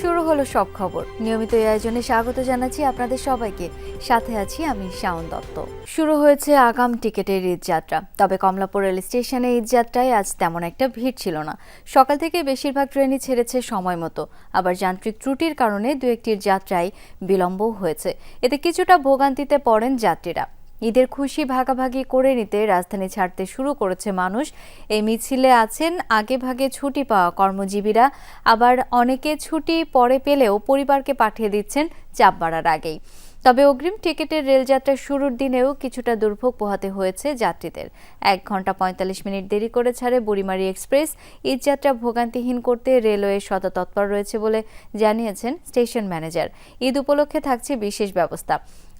শুরু হলো সব খবর। নিয়মিত এই আয়োজনে স্বাগত জানাচ্ছি আপনাদের সবাইকে। সাথে আছি আমি শাওন দত্ত। শুরু হয়েছে আগাম টিকেটের ঈদযাত্রা। তবে কমলাপুর রেল স্টেশনে ঈদযাত্রায় আজ তেমন একটা ভিড় ছিল না। সকাল থেকে বেশিরভাগ ট্রেনই ছেড়েছে সময় মতো। আবার যান্ত্রিক ত্রুটির কারণে দু একটির যাত্রায় বিলম্বও হয়েছে। এতে কিছুটা ভোগান্তিতে পড়েন যাত্রীরা। ঈদের খুশি ভাগাভাগি করে নিতে রাজধানী ছাড়তে শুরু করেছে মানুষ। এই মিছিলে আছেন আগে ভাগে ছুটি পাওয়া কর্মজীবীরা। আবার অনেকে ছুটি পরে পেলেও পরিবারকে পাঠিয়ে দিচ্ছেন চাপ বাড়ার আগেই। তবে অগ্রিম টিকিটের রেলযাত্রার শুরুর দিনেও কিছুটা দুর্ভোগ পোহাতে হয়েছে যাত্রীদের। এক ঘণ্টা পঁয়তাল্লিশ মিনিট দেরি করে ছাড়ে বুড়িমারি এক্সপ্রেস। ঈদযাত্রা ভোগান্তিহীন করতে রেলওয়ে সদা তৎপর রয়েছে বলে জানিয়েছেন স্টেশন ম্যানেজার। ঈদ উপলক্ষে থাকছে বিশেষ ব্যবস্থা।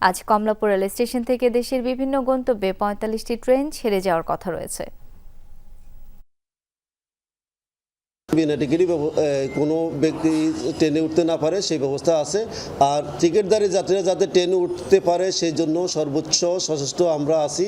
আজ কমলাপুর রেল স্টেশন থেকে দেশের বিভিন্ন গন্তব্যে পঁয়তাল্লিশটি ট্রেন ছেড়ে যাওয়ার কথা রয়েছে। কোনো ব্যক্তি ট্রেনে উঠতে না পারে, সেই ব্যবস্থা আছে। আর টিকিটদারি যাত্রীরা যাতে ট্রেনে উঠতে পারে, সেই জন্য সর্বোচ্চ সচেষ্ট আমরা আছি।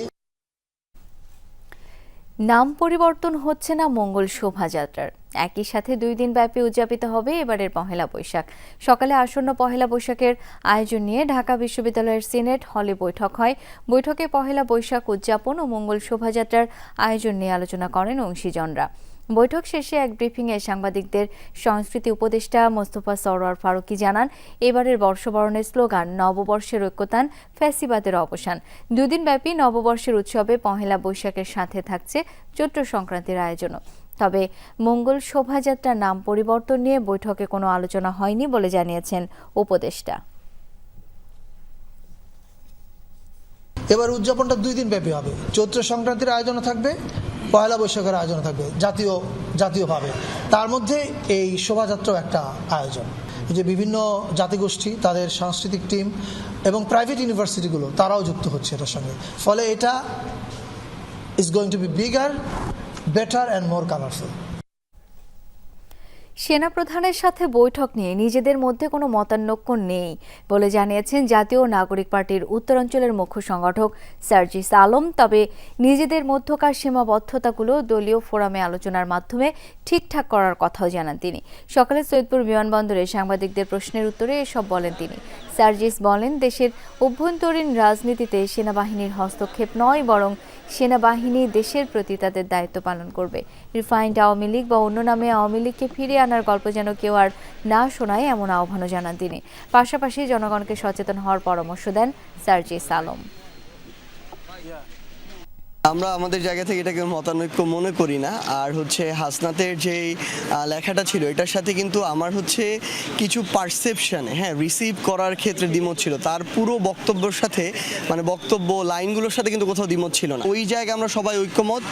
নাম পরিবর্তন হচ্ছে না মঙ্গল শোভাযাত্রার। একই সাথে দুই দিন ব্যাপী উদযাপিত হবে এবারের পহেলা বৈশাখ। সকালে আসন্ন পহেলা বৈশাখের আয়োজন নিয়ে ঢাকা বিশ্ববিদ্যালয়ের সিনেট হলে বৈঠক হয়। বৈঠকে পহেলা বৈশাখ উদযাপন ও মঙ্গল শোভাযাত্রার আয়োজন নিয়ে আলোচনা করেন অংশীজনরা। বৈঠক শেষে এক ব্রিফিংয়ে সাংবাদিকদের সংস্কৃতি উপদেষ্টা মোস্তফা সরোয়ার ফারুকি জানান, এবারের বর্ষবরণের স্লোগান, নববর্ষের ঐক্যতান, ফ্যাসিবাদের অবসান। দুদিন ব্যাপী নববর্ষের উৎসবে পহেলা বৈশাখের সাথে থাকছে চৈত্র সংক্রান্তির আয়োজনও। তবে মঙ্গল শোভাযাত্রার নাম পরিবর্তন নিয়ে বৈঠকে কোনো আলোচনা হয়নি বলে জানিয়েছেন উপদেষ্টা। এবার উদযাপনটা দুই দিন ব্যাপী হবে। চৈত্র সংক্রান্তির আয়োজন থাকবে। পয়লা বৈশাখের আয়োজন থাকবে, জাতীয়, জাতীয়ভাবে। তার মধ্যে এই শোভাযাত্রাও একটা আয়োজন। যে বিভিন্ন জাতিগোষ্ঠী, তাদের সাংস্কৃতিক টিম এবং প্রাইভেট ইউনিভার্সিটিগুলো তারাও যুক্ত হচ্ছে এটার সঙ্গে। ফলে এটা is going to be bigger better and more colourful সেনাপ্রধানের সাথে বৈঠক নিয়ে নিজেদের মধ্যে কোনো মতানৈক্য নেই বলে জানিয়েছেন জাতীয় নাগরিক পার্টির উত্তরাঞ্চলের মুখ্য সংগঠক সার্জিস আলম। তবে নিজেদের মধ্যকার সীমাবদ্ধতাগুলো দলীয় ফোরামে আলোচনার মাধ্যমে ঠিকঠাক করার কথাও জানান তিনি। সকালে সৈয়দপুর বিমানবন্দরে সাংবাদিকদের প্রশ্নের উত্তরে এসব বলেন তিনি। সার্জিস বলেন, দেশের অভ্যন্তরীণ রাজনীতিতে সেনাবাহিনীর হস্তক্ষেপ নয়, বরং সেনাবাহিনী দেশের প্রতি তাদের দায়িত্ব পালন করবে। রিফাইন্ড আওয়ামী লীগ বা অন্য নামে আওয়ামী লীগকে ফিরে আনার গল্প যেন কেউ আর না শোনায়, এমন আহ্বানও জানান তিনি। পাশাপাশি জনগণকে সচেতন হওয়ার পরামর্শ দেন সার্জিস আলম। আমরা আমাদের জায়গা থেকে এটাকে মতানৈক্য মনে করি না। আর হচ্ছে হাসনাতের যে লেখাটা ছিল, এটার সাথে কিন্তু আমার হচ্ছে কিছু পারসেপশন হ্যাঁ রিসিভ করার ক্ষেত্রে দ্বিমত ছিল। তার পুরো বক্তব্যের সাথে মানে বক্তব্য লাইনগুলোর সাথে কিন্তু কোথাও দ্বিমত ছিল না। ওই জায়গায় আমরা সবাই ঐক্যমত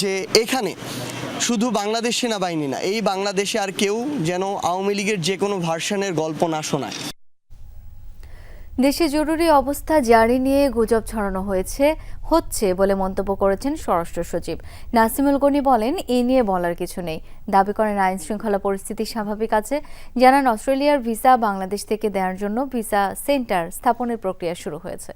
যে এখানে শুধু বাংলাদেশ সেনাবাহিনী না, এই বাংলাদেশে আর কেউ যেন আওয়ামী লীগের যে কোনো ভার্সনের গল্প না শোনায়। দেশে জরুরি অবস্থা জারি নিয়ে গুজব ছড়ানো হয়েছে, হচ্ছে বলে মন্তব্য করেছেন স্বরাষ্ট্র সচিব। নাসিমুল গনি বলেন, এ নিয়ে বলার কিছু নেই। দাবি করেন আইন শৃঙ্খলা পরিস্থিতি স্বাভাবিক আছে। জানান, অস্ট্রেলিয়ার ভিসা বাংলাদেশ থেকে দেওয়ার জন্য ভিসা সেন্টার স্থাপনের প্রক্রিয়া শুরু হয়েছে।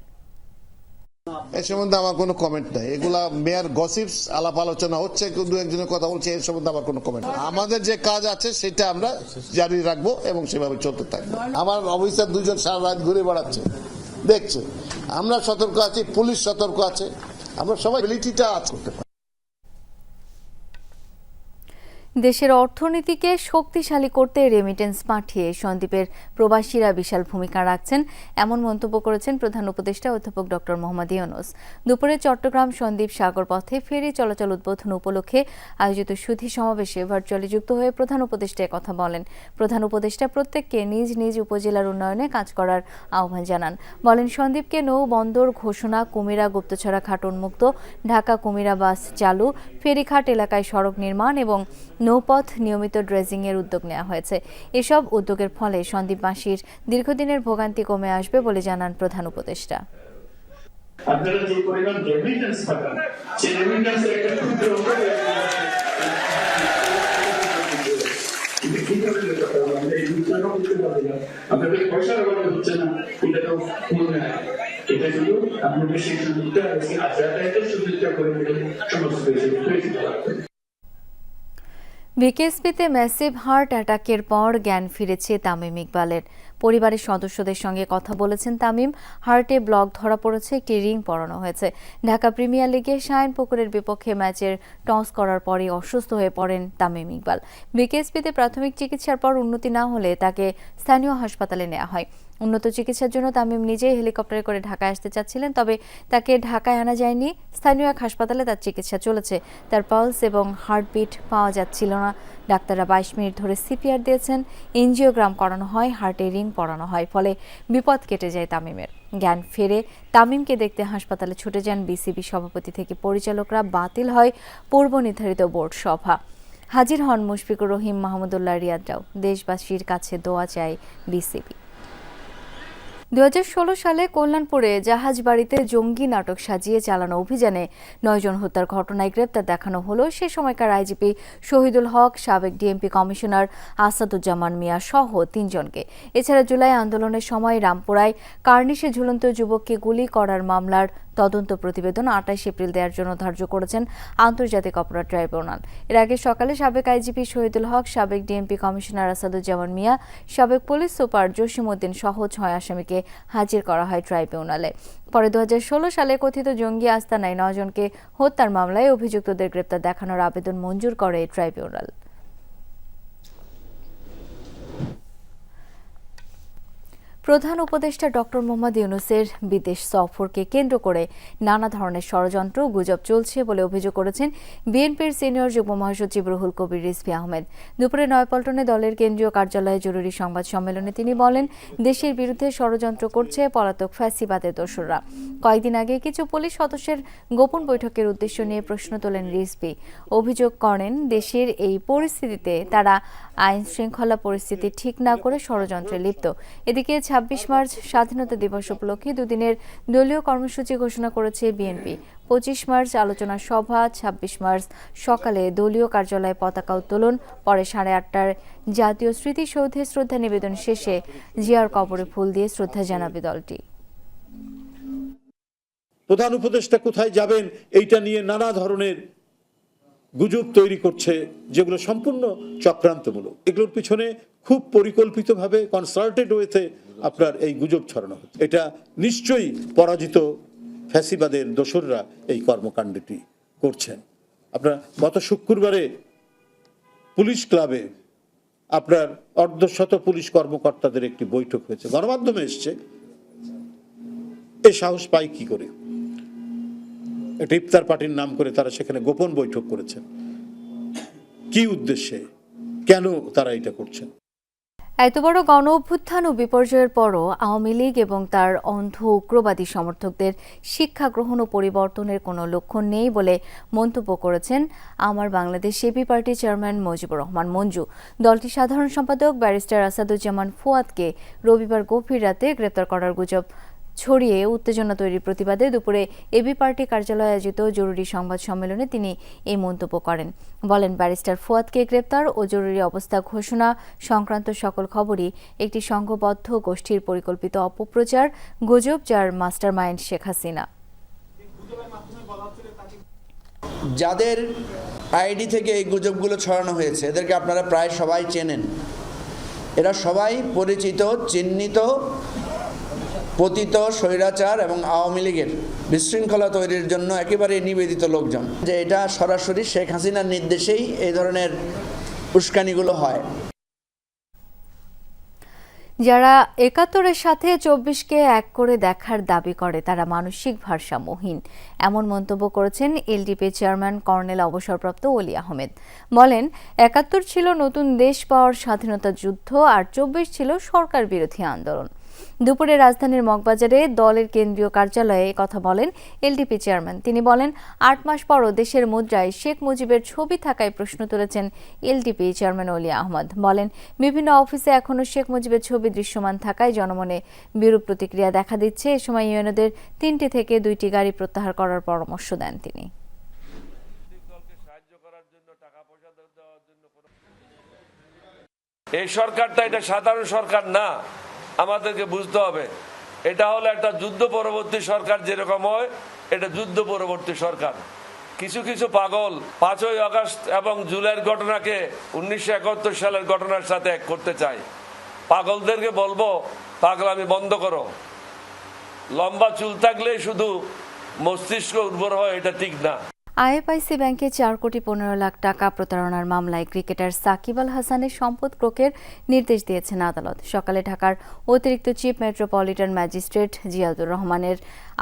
এ সম্বন্ধে আমার কোনো কমেন্ট নাই। এগুলা মেয়ার গসিপস আলাপ আলোচনা হচ্ছে দু একজনের কথা বলছে এর সম্বন্ধে আমার কোনো কমেন্ট আমাদের যে কাজ আছে, সেটা আমরা জারি রাখব এবং সেভাবে চলতে থাকব। আমার অফিসার দুজন সারা রাত ঘুরে বেড়াচ্ছে। দেখছে, আমরা সতর্ক আছি, পুলিশ সতর্ক আছে, আমরা সবাই এবিলিটিটা আজ করতে পারি। দেশের অর্থনীতিকে শক্তিশালী করতে রেমিটেন্স পাঠিয়ে সন্দ্বীপের প্রবাসীরা বিশাল ভূমিকা রাখছেন, এমন মন্তব্য করেছেন প্রধান উপদেষ্টা অধ্যাপক ডক্টর মোহাম্মদ ইউনুস। দুপুরে চট্টগ্রাম সন্দ্বীপ সাগর পথে ফেরি চলাচল উদ্বোধন উপলক্ষে আয়োজিত সুধী সমাবেশে ভার্চুয়ালি যুক্ত হয়ে প্রধান উপদেষ্টা কথা বলেন। প্রধান উপদেষ্টা প্রত্যেককে নিজ নিজ উপজেলার উন্নয়নে কাজ করার আহ্বান জানান। বলেন সন্দ্বীপকে নৌ বন্দর ঘোষণা, কুমিরা গুপ্তছড়া ঘাট উন্মুক্ত, ঢাকা কুমিরা বাস চালু, ফেরিঘাট এলাকায় সড়ক নির্মাণ এবং নৌপথ নিয়মিত ড্রেজিংয়ের উদ্যোগ নেওয়া হয়েছে। এসব উদ্যোগের ফলে সন্দ্বীপবাসীর দীর্ঘদিনের ভোগান্তি কমে আসবে বলে জানান প্রধান উপদেষ্টা। আপনাদের শুধু করে সমস্ত বিকেএসপিতে ম্যাসিভ হার্ট অ্যাটাকের পর জ্ঞান ফিরেছে তামিম ইকবালের। পরিবারের সদস্যদের সঙ্গে কথা বলেছেন তামিম। হার্টে ব্লক ধরা পড়েছে, একটি রিং পরানো হয়েছে। ঢাকা প্রিমিয়ার লিগে শায়ন পুকুরের বিপক্ষে ম্যাচের টস করার পরই অসুস্থ হয়ে পড়েন তামিম ইকবাল। বিকেএসপিতে প্রাথমিক চিকিৎসার পর উন্নতি না হলে তাকে স্থানীয় হাসপাতালে নেওয়া হয়। উন্নত চিকিৎসার জন্য তামিম নিজেই হেলিকপ্টারে করে ঢাকায় আসতে চাচ্ছিলেন, তবে তাকে ঢাকায় আনা যায়নি। স্থানীয় এক হাসপাতালে তার চিকিৎসা চলেছে। তার পালস এবং হার্টবিট পাওয়া যাচ্ছিল না। ডাক্তাররা বাইশ মিনিট ধরে সিপিআর দিয়েছেন, এনজিওগ্রাম করানো হয়, হার্টে রিং পরানো হয়, ফলে বিপদ কেটে যায় তামিমের। জ্ঞান ফেরে তামিমকে দেখতে হাসপাতালে ছুটে যান বিসিবি সভাপতি থেকে পরিচালকরা, বাতিল হয় পূর্ব নির্ধারিত বোর্ড সভা। হাজির হন মুশফিকুর রহিম, মাহমুদুল্লাহ রিয়াদরাও দেশবাসীর কাছে দোয়া চায় বিসিবি। দুহাজার ষোলো সালে কল্যাণপুরে জাহাজ বাড়িতে জঙ্গি নাটক সাজিয়ে চালানো অভিযানে নয়জন হত্যার ঘটনায় গ্রেপ্তার দেখানো হলো। সে সময়কার আইজিপি শহীদুল হক, সাবেক ডিএমপি কমিশনার আসাদুজ্জামান মিয়া সহ তিনজনকে। এছাড়া জুলাই আন্দোলনের সময় রামপুরায় কার্নিশে ঝুলন্ত যুবককে গুলি করার মামলার তদন্ত প্রতিবেদন আঠাশ এপ্রিল দেওয়ার জন্য ধার্য করেছেন আন্তর্জাতিক অপরাধ ট্রাইব্যুনাল। এর আগে সকালে সাবেক আইজিপি শহীদুল হক, সাবেক ডিএমপি কমিশনার আসাদুজ্জামান মিয়া, সাবেক পুলিশ সুপার জসিম উদ্দিন সহ ছয় আসামিকে হাজির করা হয় ট্রাইব্যুনালে। পরে দু হাজার ষোলো সালে কথিত জঙ্গি আস্তানায় নজনকে হত্যার মামলায় অভিযুক্তদের গ্রেপ্তার দেখানোর আবেদন মঞ্জুর করে ট্রাইব্যুনাল। প্রধান উপদেষ্টা ডক্টর মোহাম্মদ ইউনুসের বিদেশ সফরকে কেন্দ্র করে নানা ধরনের ষড়যন্ত্র গুজব চলছে বলে অভিযোগ করেছেন বিএনপির সিনিয়র যুগ্ম মহাসচিব রুহুল কবির রিজভি আহমেদ। দুপুরে নয়পল্টনে দলের কেন্দ্রীয় কার্যালয়ে জরুরি সংবাদ সম্মেলনে তিনি বলেন, দেশের বিরুদ্ধে ষড়যন্ত্র করছে পলাতক ফ্যাসিবাদের দোসররা। কয়েকদিন আগে কিছু পুলিশ সদস্যের গোপন বৈঠকের উদ্দেশ্য নিয়ে প্রশ্ন তোলেন রিজভি। অভিযোগ করেন, দেশের এই পরিস্থিতিতে তারা আইন শৃঙ্খলা পরিস্থিতি ঠিক না করে ষড়যন্ত্রে লিপ্ত। এদিকে ছাব্বিশ মার্চ স্বাধীনতা দিবস উপলক্ষে দুদিনের দলীয় কর্মসূচি ঘোষণা করেছে বিএনপি। পঁচিশ মার্চ আলোচনা সভা, ছাব্বিশ মার্চ সকালে দলীয় কার্যালয়ে পতাকা উত্তোলন, পরে সাড়ে আটটার জাতীয় স্মৃতিসৌধে শ্রদ্ধা নিবেদন শেষে জিয়ার কবরে ফুল দিয়ে শ্রদ্ধা জানাবে দলটি। প্রধান উপদেষ্টা কোথায় যাবেন এইটা নিয়ে নানা ধরনের গুজব তৈরি করছে, যেগুলো সম্পূর্ণ চক্রান্তমূলক। এগুলোর পিছনে খুব পরিকল্পিতভাবে কনসাল্টেড ওয়েতে আপনার এই গুজব ছড়ানো হচ্ছে। এটা নিশ্চয়ই পরাজিত ফ্যাসিবাদের দোসররা এই কর্মকাণ্ডটি করছেন। আপনার গত শুক্রবারে পুলিশ ক্লাবে আপনার অর্ধশত পুলিশ কর্মকর্তাদের একটি বৈঠক হয়েছে। গণমাধ্যমে এসছে। এ সাহস পাই কি করে? একটা ইফতার পার্টির নাম করে তারা সেখানে গোপন বৈঠক করেছেন। কি উদ্দেশ্যে? কেন তারা এটা করছেন? এত বড় গণ অভ্যুত্থান ও বিপর্যয়ের পরও আওয়ামী লীগ এবং তার অন্ধ উগ্রবাদী সমর্থকদের শিক্ষা গ্রহণ ও পরিবর্তনের কোনো লক্ষণ নেই বলে মন্তব্য করেছেন আমার বাংলাদেশ এবি পার্টির চেয়ারম্যান মুজিবুর রহমান মঞ্জু। দলটির সাধারণ সম্পাদক ব্যারিস্টার আসাদুজ্জামান ফুয়াদকে রবিবার গভীর রাতে গ্রেপ্তার করার গুজব ছড়িয়ে উত্তেজনা তৈরির প্রতিবাদে দুপুরে এবি পার্টি কার্যালয়ে আয়োজিত জরুরি সংবাদ সম্মেলনে তিনি এই মন্তব্য করেন। বলেন, ব্যারিস্টার ফুয়াদকে গ্রেপ্তার ও জরুরি অবস্থা ঘোষণা সংক্রান্ত সকল খবরই একটি সংঘবদ্ধ গোষ্ঠীর পরিকল্পিত অপপ্রচার গুজব যার মাস্টারমাইন্ড শেখ হাসিনা। যাদের আইডি থেকে এই গুজবগুলো ছড়ানো হয়েছে, এদেরকে আপনারা প্রায় সবাই চেনেন। এরা সবাই পরিচিত, চিহ্নিত পতিত, স্বৈরাচার এবং আওয়ামী লীগের বিশৃঙ্খলা তৈরির জন্য একেবারে নিবেদিত লোকজন। যে এটা সরাসরি শেখ হাসিনার নির্দেশেই এই ধরনের উস্কানিগুলো হয়। যারা একাত্তরের সাথে চব্বিশকে এক করে দেখার দাবি করে, তারা মানসিক ভারসাম্যহীন। এমন মন্তব্য করেছেন এলডিপি চেয়ারম্যান কর্নেল অবসরপ্রাপ্ত অলি আহমেদ। বলেন, একাত্তর ছিল নতুন দেশ পাওয়ার স্বাধীনতা যুদ্ধ আর চব্বিশ ছিল সরকার বিরোধী আন্দোলন। দুপুরে রাজধানীর মগবাজারে দলের কেন্দ্রীয় কার্যালয়ে কথা বলেন এলডিপি চেয়ারম্যান। তিনি বলেন, আট মাস পরও দেশের মুদ্রায় শেখ মুজিবের ছবি থাকায় প্রশ্ন তুলেছেন এলডিপি চেয়ারম্যান অলি আহমদ। বলেন, বিভিন্ন অফিসে এখনও শেখ মুজিবের ছবি দৃশ্যমান থাকায় জনমনে বিরূপ প্রতিক্রিয়া দেখা দিচ্ছে। এ সময় ইউএনওদের তিনটি থেকে দুইটি গাড়ি প্রত্যাহার করার পরামর্শ দেন তিনি। এই সরকারটা এটা সাধারণ সরকার না। আমাদেরকে বুঝতে হবে, এটা হলো একটা যুদ্ধ পরবর্তী সরকার যেরকম হয়, এটা যুদ্ধ পরবর্তী সরকার। কিছু কিছু পাগল পাঁচই আগস্ট এবং জুলাইয়ের ঘটনাকে উনিশশো একাত্তর সালের ঘটনার সাথে এক করতে চাই পাগলদেরকে বলব, পাগলামি বন্ধ করো। লম্বা চুল থাকলে শুধু মস্তিষ্ক উর্বর হয়, এটা ঠিক না। আইএফআইসি ব্যাংকে চার কোটি পনেরো লাখ টাকা প্রতারণার মামলায় ক্রিকেটার সাকিব আল হাসানের সম্পদ ক্রোকের নির্দেশ দিয়েছেন আদালত। সকালে ঢাকার অতিরিক্ত চিফ মেট্রোপলিটন ম্যাজিস্ট্রেট জিয়াদুর রহমানের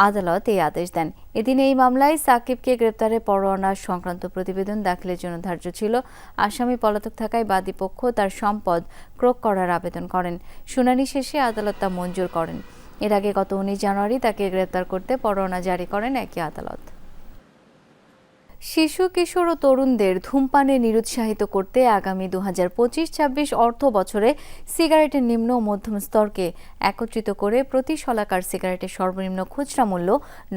আদালত এই আদেশ দেন। এদিন এই মামলায় সাকিবকে গ্রেপ্তারে পরোয়ানা সংক্রান্ত প্রতিবেদন দাখিলের জন্য ধার্য ছিল। আসামি পলাতক থাকায় বাদীপক্ষ তার সম্পদ ক্রোক করার আবেদন করেন। শুনানি শেষে আদালত তা মঞ্জুর করেন। এর আগে গত উনিশ জানুয়ারি তাকে গ্রেপ্তার করতে পরোয়ানা জারি করেন একই আদালত। শিশু, কিশোর ও তরুণদের ধূমপানে নিরুৎসাহিত করতে আগামী দু হাজার পঁচিশ ছাব্বিশ অর্থ বছরে সিগারেটের নিম্ন ও মধ্যম স্তরকে একত্রিত করে প্রতি শলাকার সিগারেটের সর্বনিম্ন খুচরা মূল্য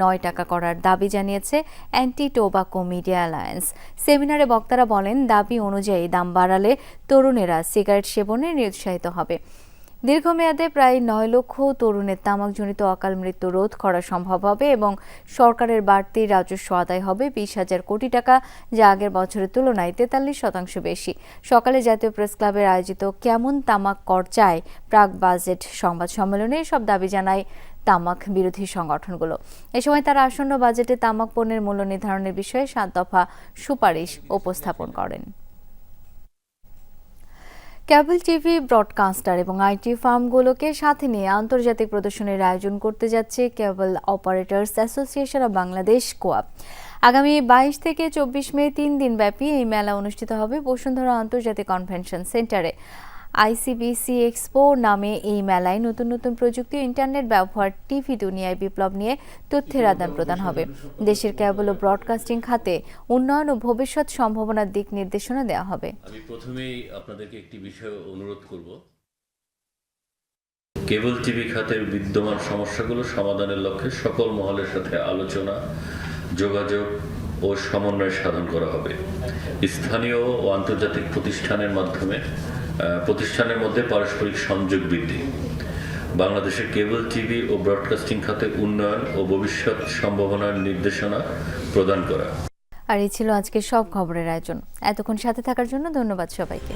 নয় টাকা করার দাবি জানিয়েছে অ্যান্টি টোবাকো মিডিয়া অ্যালায়েন্স। সেমিনারে বক্তারা বলেন, দাবি অনুযায়ী দাম বাড়ালে তরুণেরা সিগারেট সেবনে নিরুৎসাহিত হবে। দীর্ঘমেয়াদে প্রায় নয় লক্ষ তরুণের তামাকজনিত অকাল মৃত্যু রোধ করা সম্ভব হবে এবং সরকারের বাড়তি রাজস্ব আদায় হবে বিশ হাজার কোটি টাকা, যা আগের বছরের তুলনায় তেতাল্লিশ শতাংশ বেশি। সকালে জাতীয় প্রেস ক্লাবের আয়োজিত কেমন তামাক কর চায় প্রাক বাজেট সংবাদ সম্মেলনে সব দাবি জানায় তামাক বিরোধী সংগঠনগুলো। এ সময় তারা আসন্ন বাজেটে তামাক পণ্যের মূল্য নির্ধারণের বিষয়ে সাত দফা সুপারিশ উপস্থাপন করেন। কেবল টিভি ব্রডকাস্টার এবং আইটি ফার্মগুলোকে সাথে নিয়ে আন্তর্জাতিক প্রদর্শনীর আয়োজন করতে যাচ্ছে cable operators association of Bangladesh কোয়াপ আগামী বাইশ থেকে চব্বিশ মে তিন দিন ব্যাপী এই মেলা অনুষ্ঠিত হবে বসুন্ধরা আন্তর্জাতিক কনভেনশন সেন্টারে। আইসিবিসি এক্সপো নামে এই মেলায় নতুন নতুন প্রযুক্তি ও ইন্টারনেট ব্যবহার টিভি দুনিয়ায় বিপ্লব নিয়ে তথ্যের আদান প্রদান হবে। দেশের কেবল ব্রডকাস্টিং খাতে উন্নয়ন ও ভবিষ্যৎ সম্ভাবনার দিক নির্দেশনা দেওয়া হবে। আমি প্রথমেই আপনাদেরকে একটি বিষয় অনুরোধ করব। কেবল টিভি খাতের বিদ্যমান সমস্যাগুলো সমাধানের লক্ষ্যে সকল মহলের সাথে আলোচনা যোগাযোগ ও সমন্বয় সাধন করা হবে। স্থানীয় ও আন্তর্জাতিক প্রতিষ্ঠানের মাধ্যমে প্রতিষ্ঠানের মধ্যে পারস্পরিক সংযোগ বৃদ্ধি। বাংলাদেশের কেবল টিভি ও ব্রডকাস্টিং খাতে উন্নয়ন ও ভবিষ্যৎ সম্ভাবনার নির্দেশনা প্রদান করা। আর এই ছিল আজকের সব খবরের আয়োজন। এতক্ষণ সাথে থাকার জন্য ধন্যবাদ সবাইকে।